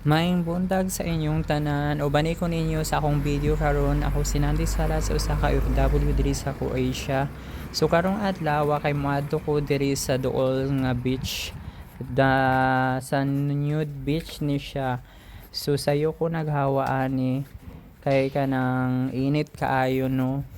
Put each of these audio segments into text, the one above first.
Maayong buntag sa inyong tanan. Ubani ko ninyo sa akong video karon ako si Nandi Sala sa usa ka OFW diri sa Croatia. So karong adlaw kay moadto ko diri sa duol nga beach da sa nude beach ni siya. So sayo ko naghawa ani kay kanang init kaayo no.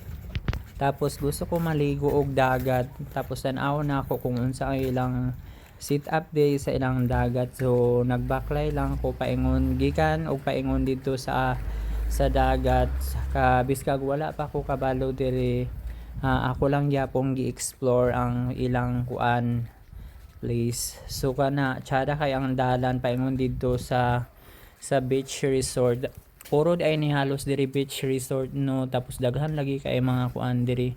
Tapos gusto ko maligo og dagat. Tapos tan-aw na ako kung unsa ang ilang sit up day sa ilang dagat. So nagbaklay lang ko paingon gikan og paingon dito sa sa dagat. Ka biskag wala pa ko kabalo diri. Ah, ako lang gyapon gi-explore ang ilang kuan place. So kana tsada kay ang dalan paingon dito sa sa beach resort. Puro ay ni halos diri beach resort no tapos daghan lagi kay mga kuan diri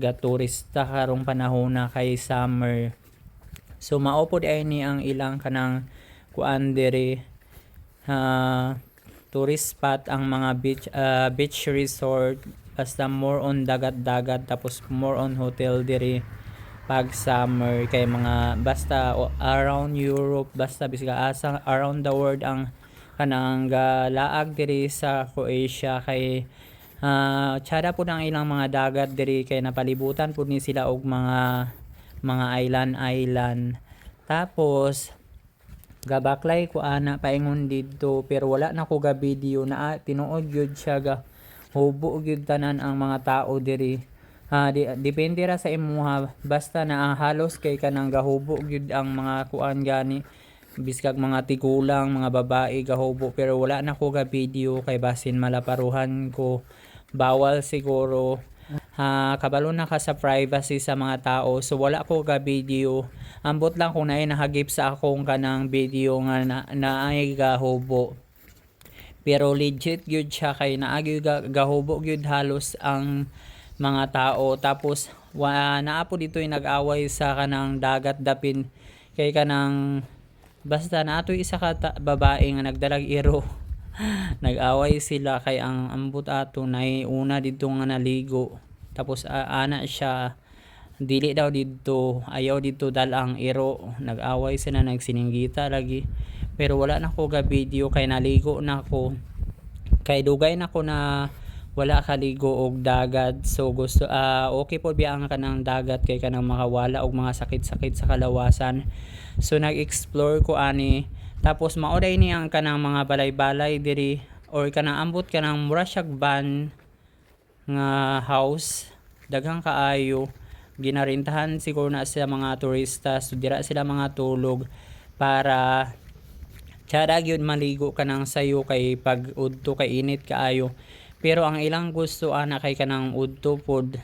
ga turista karong panahon na kay summer. So mao pod ay ni ang ilang kanang kuan diri ah, tourist spot ang mga beach ah, beach resort basta more on dagat-dagat tapos more on hotel diri pag summer. Kay mga basta o- around Europe basta bisga asa around the world ang kanang galaag diri sa Croatia. Kay ah tsada po ang ilang mga dagat diri kay napalibutan po ni sila og mga mga island island. Tapos gabaklay ko ana paingon didto pero wala na ko ga video na ah, tinuod gyud siya ga hubo gyud tanan ang mga tao diri. Ah, di, depende ra sa imuha basta na ah, halos kay kanang gahubo gyud ang mga kuan gani. Biskag mga tigulang mga babae gahubo pero wala na ko ga video kay basin malaparuhan ko. Bawal siguro ha kabalo na ka sa privacy sa mga tao. So wala ko ga video. Ambot lang kung naay nahagip sa akong kanang video nga na, naay gahubo. Pero legit gyud siya kay naagi ga, gahubo gyud halos ang mga tao. Tapos wa naa po dito nag-away sa kanang dagat dapin kay kanang basta nato isa ka ta- babae nga nagdalag iro. Nag-away sila kay ang ambot ato nay una dito nga naligo tapos a- ana siya dili daw dito ayaw dito dalang iro. Nag-away sila nagsininggita lagi. Pero wala na ko ga video kay naligo na ko. Kay dugay na ko na wala kaligo og dagat so gusto ah okay po biya ang kanang dagat kay kanang makawala og mga sakit-sakit sa kalawasan. So nag-explore ko ani. Tapos maoday ni ang kanang mga balay-balay diri. Or kanang ambot kanang mura siyag van nga house daghang kaayo ginarintahan siguro na sa mga turista so dira sila mga tulog para Tsada gyud maligo ka ng sayo kay pag udto kay init kaayo. Pero ang ilang gusto ana kay kanang udto pod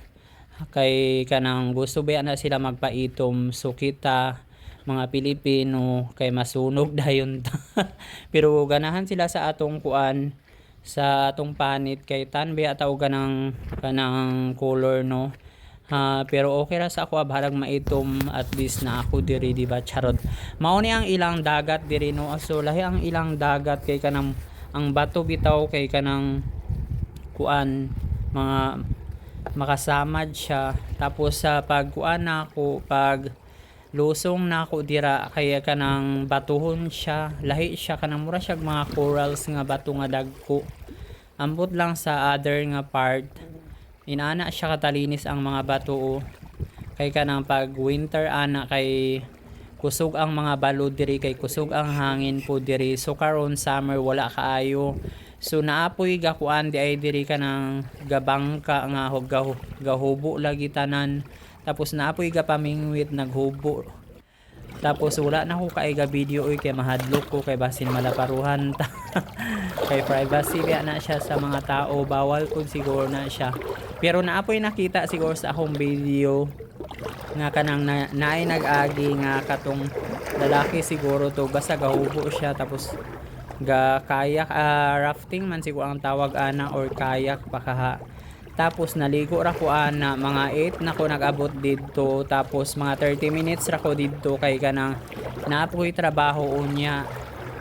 kay kanang gusto ba na sila magpaitom so kita mga Pilipino kay masunog dayon ta. Pero ganahan sila sa atong kuan sa atong panit kay tan ba taw ganang kanang color no. Ha, pero okay ra sa ako bahalag maitom at least na ako diri di ba charot. Mao ni ang ilang dagat diri no so lahi ang ilang dagat kay kanang ang bato bitaw kay kanang kuan mga makasamad siya tapos sa pagkuan na ako pag lusong na ako dira kaya kanang batuhon siya. Lahi siya kanang mura siya mga corals nga bato nga dagko. Ambot lang sa other nga part. Inana siya katalinis ang mga bato oh. kay kanang pag winter ana kay kusog ang mga balod diri kay kusog ang hangin po diri. So karon summer wala kaayo so naapoy gakuan di ay diri kanang gabangka nga gahubo lagi tanan tapos naapoy gapamingwit naghubo. Tapos wala na ko kay ga video oy kay mahadlok ko kay basin malaparuhan. Ta kay privacy biya na siya sa mga tao. Bawal po siguro na siya. Pero naapoy nakita siguro sa akong video nga kanang na, naay nag-agi nga katong lalaki siguro to. Basta gahubo siya tapos ga kayak ah, rafting man siguro ang tawag ana or kayak pakaha tapos naligo ra ko ana mga 8 na ko nag-abot didto. Tapos mga 30 minutes ra ko didto kay kanang naapoy trabaho unya.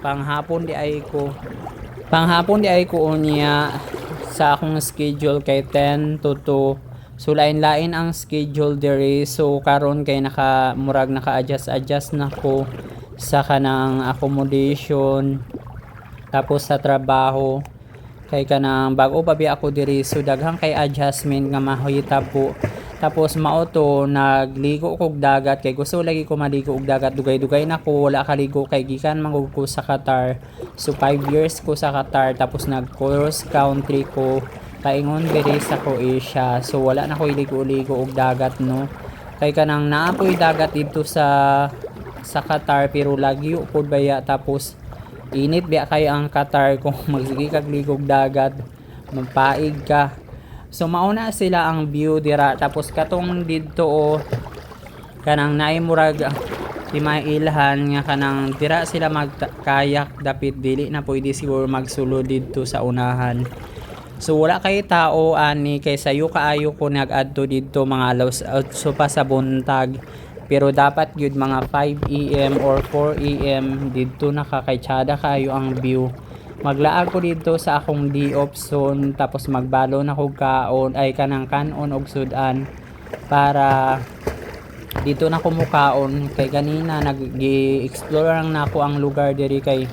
Panghapon di ay ko panghapon di ay ko unya sa akong schedule kay 10 to 2 so lain-lain ang schedule diri. So karon kay naka murag naka adjust adjust na ko sa kanang accommodation. Tapos sa trabaho kay kanang bago pa biya ako diri so daghang kay adjustment nga mahita po tapos mao to nagligo kog dagat kay gusto lagi ko maligo og dagat. Dugay-dugay na ko wala kaligo kay gikan man ko sa Qatar. So 5 years ko sa Qatar tapos nag cross country ko. Paingon diri sa Croatia. So wala na ko iligo-ligo og dagat no? Kay kanang naapoy dagat dito sa sa Qatar pero lagyo pod baya tapos init biya kayo ang Qatar kung magsige kag ligog dagat mapaig ka. So mauna sila ang view dira. Tapos katong didto o kanang naay murag ilhan nga kanang dira sila magkayak dapit dili na pwede siguro magsulo didto sa unahan. So wala kay tao ani kay sayo kaayo ko nag-adto didto mga alas 8 pa sa buntag pero dapat yun mga 5 AM or 4 AM dito nakakaytsada kayo ang view. Maglaag ko dito sa akong di zone tapos magbalo na kog kaon ay kanang kanon og sudan para dito na ko mukaon. Kay kanina nag-explore lang na ako ang lugar diri kay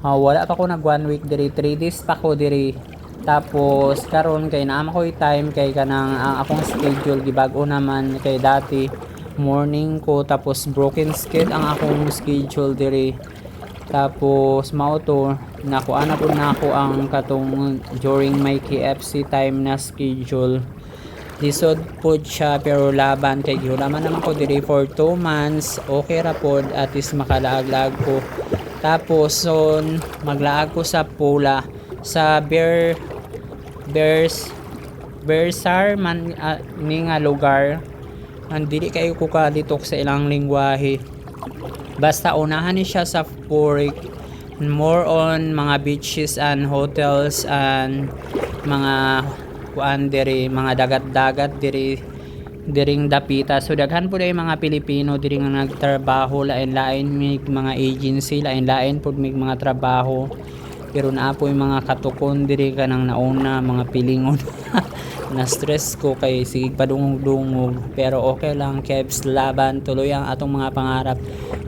ah, wala pa ko nag one week diri 3 days pa ko diri. Tapos karon kay naama ko time kay kanang ang akong schedule gibago naman kay dati morning ko tapos broken skid ang akong schedule diri tapos mao to nakuha na po na ako ang katong during my KFC time na schedule. Lisod po siya pero laban kay gihulaman naman ko diri for 2 months okay ra pod at least makalaag-laag ko. Tapos so maglaag ko sa pula sa bear bears bersar man uh, ni nga lugar ang dili kayo ko kalitok sa ilang lingwahe. Basta unahan ni siya sa Purik more on mga beaches and hotels and mga kuan diri mga dagat-dagat diri diring dapita. So daghan po yung mga Pilipino diri nagtrabaho lain-lain mig mga agency lain-lain pud mig mga trabaho pero naa po yung mga katukon diri ka nang nauna mga pilingon. Na stress ko kay sige padungog-dungog. Pero okay lang kebs laban tuloy ang atong mga pangarap.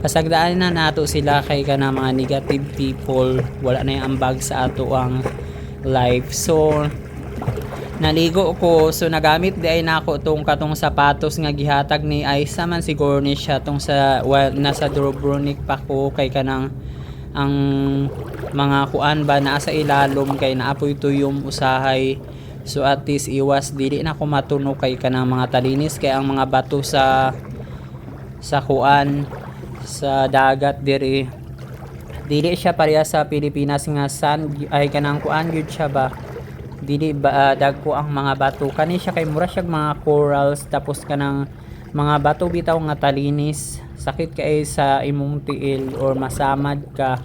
Kasagdaan na nato sila kay ka na mga negative people. Wala na yung ambag sa ato ang life. So naligo ko. So nagamit di ay nako tong katong sapatos nga gihatag ni Aisa man siguro ni siya tong sa well, nasa Dubrovnik pa ko kay kanang ang mga kuan ba naa sa ilalom kay naapoy tuyom usahay. So at least iwas dili na ko matunog kay kanang mga talinis. Kay ang mga bato sa sa kuan sa dagat diri. Dili siya pareha sa Pilipinas nga sand ay kanang kuan gyud siya ba? Dili ba uh, dagko ang mga bato. Kani siya kay mura siya mga corals tapos kanang mga bato bitaw nga talinis. Sakit kay sa imong tiil or masamad ka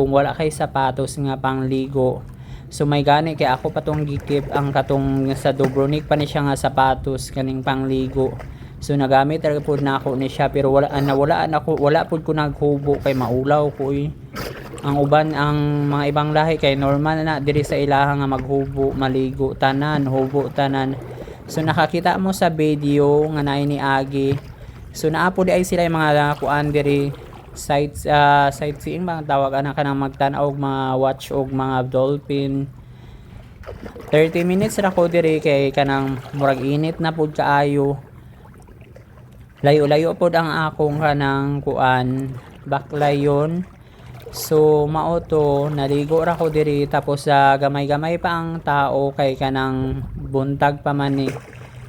kung wala kay sapatos nga pangligo. So may gani kay ako patong gikip ang katong sa Dubrovnik pa ni siya nga sapatos kaning pangligo. So nagamit talaga pud na ako ni siya pero wala na wala ako. Wala pud ko naghubo kay maulaw ko eh. ang uban ang mga ibang lahi kay normal na diri sa ilaha nga maghubo maligo tanan hubo tanan. So nakakita mo sa video nga naay ni Agi. So naapo di ay sila yung mga kuan diri sites uh, sightseeing mga tawag ana kanang magtan-aw og mga watch og mga dolphin. 30 minutes ra ko diri kay kanang murag init na pud kaayo. Layo-layo pod ang akong kanang kuan baklayon So mao naligo ra ko diri tapos sa uh, gamay-gamay pa ang tao kay kanang buntag pa man ni.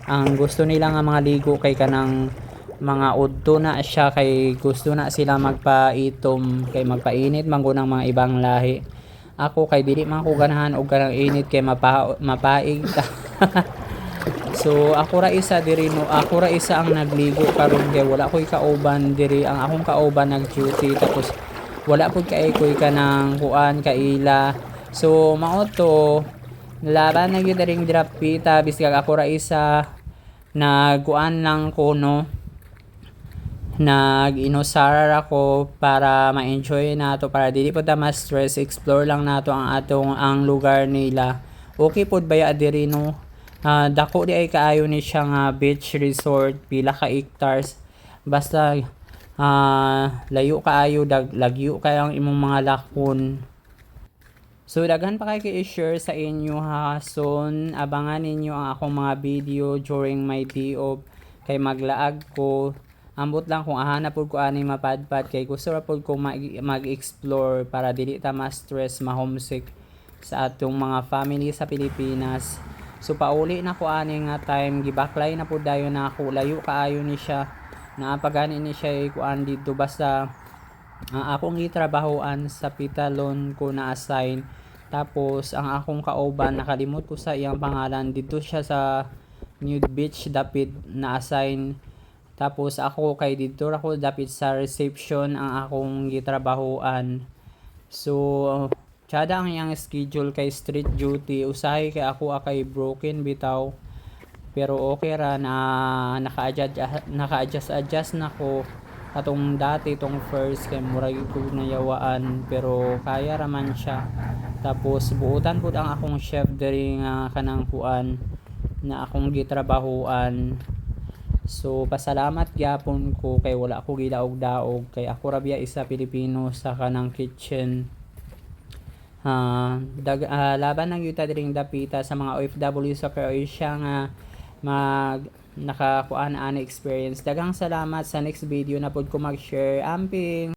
Ang gusto nila nga mga ligo kay kanang mga udto na siya kay gusto na sila magpaitom kay magpainit man ng mga ibang lahi. Ako kay dili man ko ganahan og kanang init kay mapa mapaig. So ako ra isa diri no ako ra isa ang nagligo karon kay wala ko'y kauban diri ang akong kauban nag duty tapos wala pud kay koy ka ng kuan kaila so mao to laban na gyud ring drapita biskag ako ra isa nagkuan lang ko no nag inusara ako para ma-enjoy nato para dili pud ta mas stress explore lang nato ang atong ang lugar nila. Okay pud baya diri no? Uh, dako di ay kaayo ni siya nga beach resort pila ka hectares. Basta uh, layo kaayo dag lagyo kay ang imong mga lakon. So daghan pa kay i-share sa inyo ha. Soon abangan ninyo ang akong mga video during my day off. Kay maglaag ko. Ambot lang kung ahana pud ko ani mapadpad kay gusto ra pud ko mag- mag-explore para dili ta ma-stress, ma-homesick sa atong mga family sa Pilipinas. So pauli na ko ani nga time gibaklay na pud dayon na ako layo kaayo ni siya. Naapagani ni siya eh, kuan dito basta ang akong gitrabahoan sa Pitalon ko na assign tapos ang akong kauban nakalimot ko sa iyang pangalan dito siya sa Nude Beach dapit na assign tapos ako kay dito ako dapit sa reception ang akong gitrabahoan. So tsada ang iyang schedule kay street duty. Usahay kay ako akay broken bitaw. Pero okay ra na naka-adjust naka-adjust adjust na atong dati tong first kay murag ko nayawaan pero kaya raman siya. Tapos buutan pud ang akong chef diri nga kanang kuan na akong gitrabahoan so pasalamat gyapon ko kay wala ko gidaog-daog kay ako ra isa Pilipino sa kanang kitchen Ah, dag, ah, laban ng yuta diring dapita sa mga OFW sa Croatia nga mag nakakuan ana experience. Dagang salamat sa next video na pud ko mag-share. Amping